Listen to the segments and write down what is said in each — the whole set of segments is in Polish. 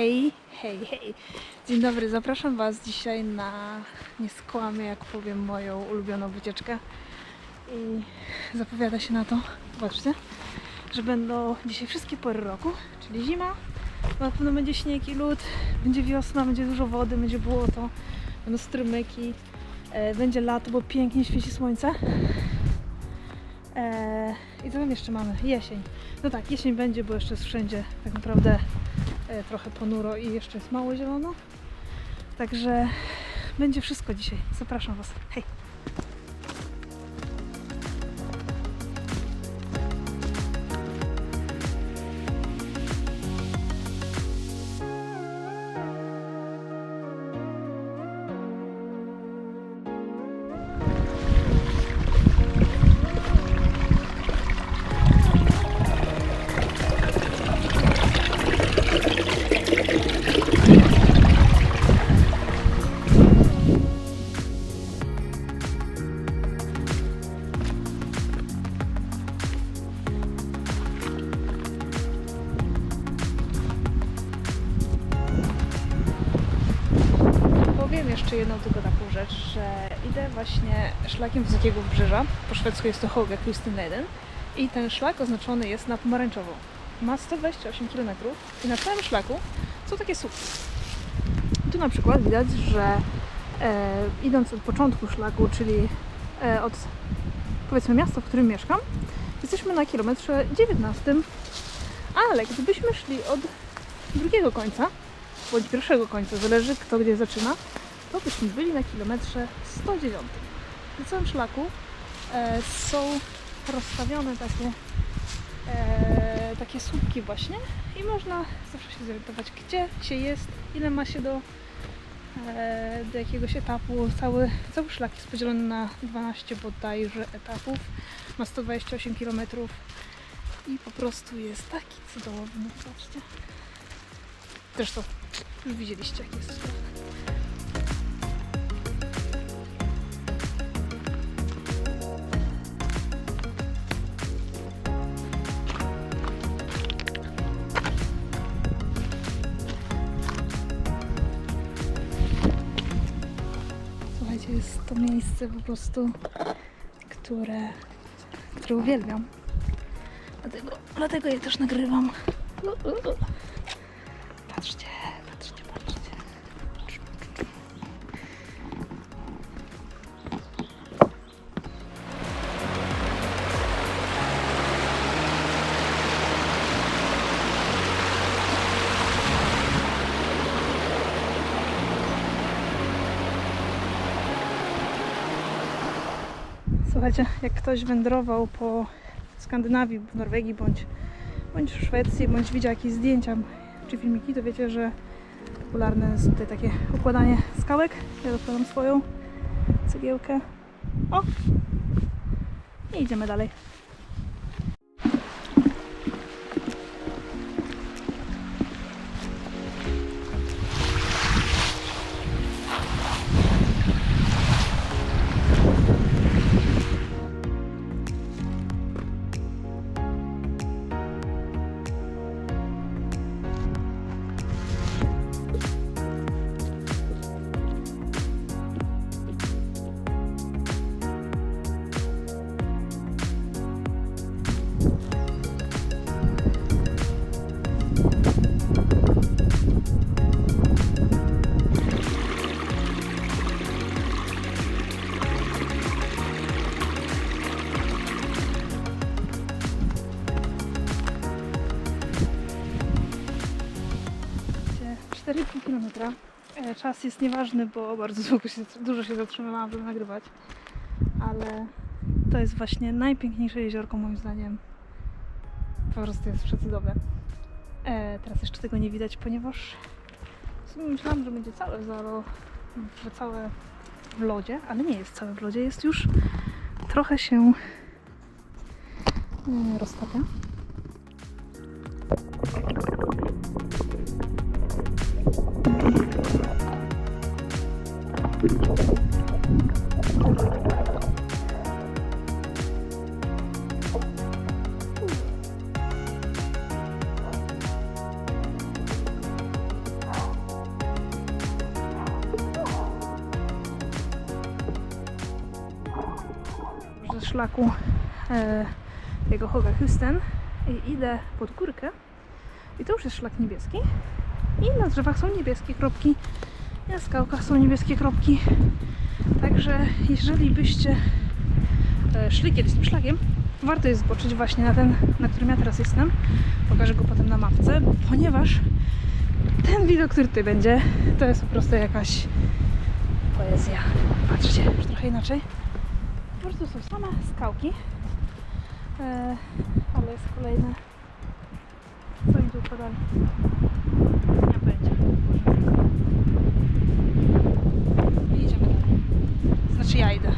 Hej, hej, hej. Dzień dobry, zapraszam Was dzisiaj na, nie jak powiem, moją ulubioną wycieczkę. I zapowiada się na to, zobaczcie, że będą dzisiaj wszystkie pory roku, czyli zima, na pewno będzie śnieg i lód, będzie wiosna, będzie dużo wody, będzie błoto, będą strumyki, e, będzie lato, bo pięknie świeci słońce. E, I co tam jeszcze mamy? Jesień. No tak, jesień będzie, bo jeszcze jest wszędzie tak naprawdę trochę ponuro i jeszcze jest mało zielono. Także będzie wszystko dzisiaj. Zapraszam Was. Hej! Jeszcze jedną tylko taką rzecz, że idę właśnie szlakiem Wysokiego Wybrzeża. Po szwedzku jest to Hoga Kristineden. I ten szlak oznaczony jest na pomarańczowo. Ma 128 km i na całym szlaku są takie słupki. Tu na przykład widać, że e, idąc od początku szlaku, czyli e, od powiedzmy miasta, w którym mieszkam, jesteśmy na kilometrze 19. Ale gdybyśmy szli od drugiego końca, bądź pierwszego końca, zależy kto gdzie zaczyna, to byśmy byli na kilometrze 109. Na całym szlaku e, są rozstawione takie, e, takie słupki właśnie i można zawsze się zorientować, gdzie się jest, ile ma się do, e, do jakiegoś etapu. Cały, cały szlak jest podzielony na 12 bodajże etapów, ma 128 km i po prostu jest taki cudowny, zobaczcie. Zresztą już widzieliście, jak jest Słuchajcie, jest to miejsce po prostu, które, które uwielbiam. Dlatego, dlatego je też nagrywam. Patrzcie, Słuchajcie, jak ktoś wędrował po Skandynawii, Norwegii bądź, bądź w Szwecji, bądź widział jakieś zdjęcia czy filmiki, to wiecie, że popularne jest tutaj takie układanie skałek. Ja dokładam swoją cegiełkę. O! I idziemy dalej. 4,5 km. E, Czas jest nieważny, bo bardzo długo się, dużo się zatrzymywałam, żeby nagrywać. Ale to jest właśnie najpiękniejsze jeziorko moim zdaniem. Po prostu jest przecudowne. E, teraz jeszcze tego nie widać, ponieważ myślałam, że będzie całe zaro, że całe w lodzie, ale nie jest całe w lodzie, jest już trochę się e, ze szlaku e, jego Hoga Houston i idę pod górkę. I to już jest szlak niebieski i na drzewach są niebieskie kropki. Na skałkach są niebieskie kropki. Także jeżeli byście e, szli kiedyś tym szlakiem warto jest zboczyć właśnie na ten, na którym ja teraz jestem. Pokażę go potem na mapce, ponieważ ten widok, który tutaj będzie to jest po prostu jakaś poezja. Patrzcie, już trochę inaczej. Po prostu są same skałki. E, ale jest kolejne. Co mi tu podali? I idziemy dalej. Znaczy ja idę.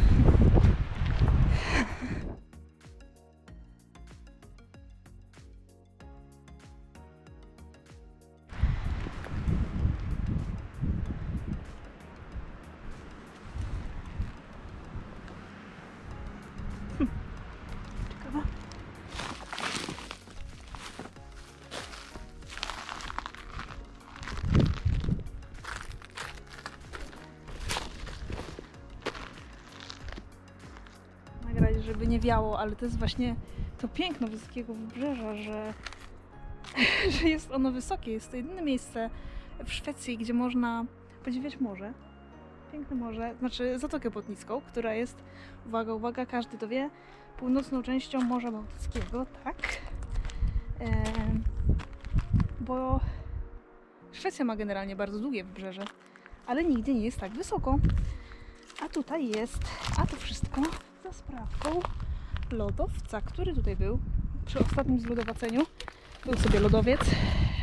Żeby nie wiało, ale to jest właśnie to piękno wysokiego wybrzeża, że, że jest ono wysokie. Jest to jedyne miejsce w Szwecji, gdzie można podziwiać morze. Piękne morze, znaczy Zatokę Błotnicką, która jest, uwaga, uwaga, każdy to wie, północną częścią Morza Bałtyckiego, tak? Em, bo Szwecja ma generalnie bardzo długie wybrzeże, ale nigdzie nie jest tak wysoko. A tutaj jest, a to wszystko za sprawką lodowca, który tutaj był przy ostatnim zlodowaceniu. Był sobie lodowiec,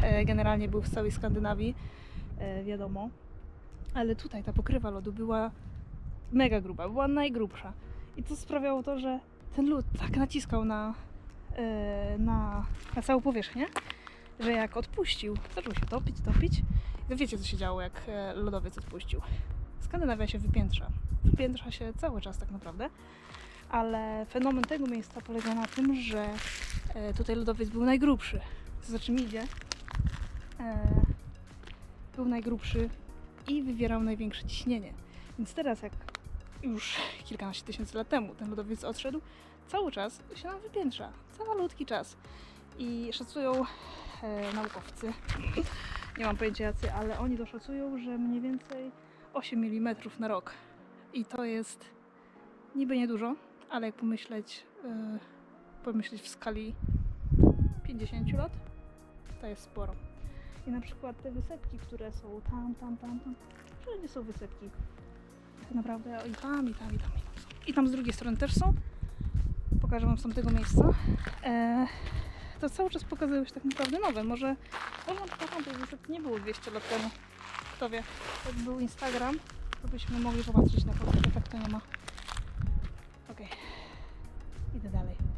e, generalnie był w całej Skandynawii, e, wiadomo. Ale tutaj ta pokrywa lodu była mega gruba, była najgrubsza. I to sprawiało to, że ten lód tak naciskał na, e, na, na całą powierzchnię, że jak odpuścił, zaczął się topić, topić. I wiecie, co się działo, jak lodowiec odpuścił. Skandynawia się wypiętrza. Wypiętrza się cały czas tak naprawdę, ale fenomen tego miejsca polega na tym, że e, tutaj lodowiec był najgrubszy. Co za czym idzie? E, był najgrubszy i wywierał największe ciśnienie. Więc teraz, jak już kilkanaście tysięcy lat temu ten lodowiec odszedł, cały czas się nam wypiętrza. Całolutki czas. I szacują e, naukowcy, nie mam pojęcia jacy, ale oni doszacują, że mniej więcej 8 mm na rok. I to jest niby niedużo, ale jak pomyśleć, yy, pomyśleć w skali 50 lat, to jest sporo. I na przykład te wysepki, które są tam, tam, tam, tam, wszędzie są wysepki. Tak naprawdę i tam, i tam, i tam, i tam są. I tam z drugiej strony też są. Pokażę Wam z tamtego miejsca. E, to cały czas pokazują się tak naprawdę nowe. Może, może na przykład tej wysepki nie było 200 lat temu. Kto wie. Był Instagram, to byśmy mogli popatrzeć na że tak to nie ma. Okej. Idę dalej.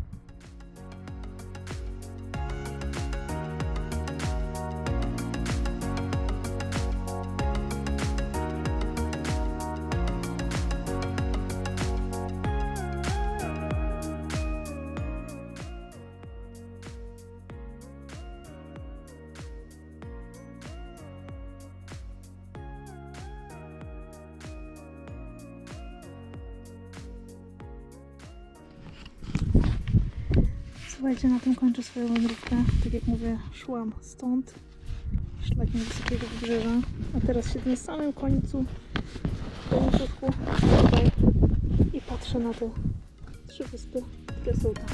Słuchajcie, na tym kończę swoją wędrówkę. Tak jak mówię, szłam stąd, szlakiem wysokiego wybrzeża, a teraz siedzę na samym końcu tutaj i patrzę na te trzy wyspy, które są tam.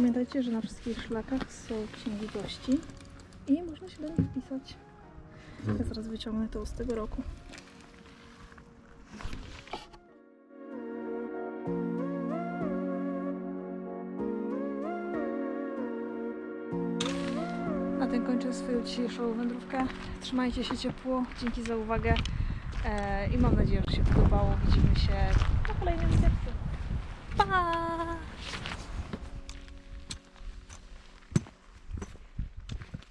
Pamiętajcie, że na wszystkich szlakach są księgi gości i można się do nich wpisać. Ja zaraz wyciągnę to z tego roku. Na tym kończę swoją dzisiejszą wędrówkę. Trzymajcie się ciepło. Dzięki za uwagę. E, I mam nadzieję, że się podobało. Widzimy się na kolejnym zdjęciu. Pa!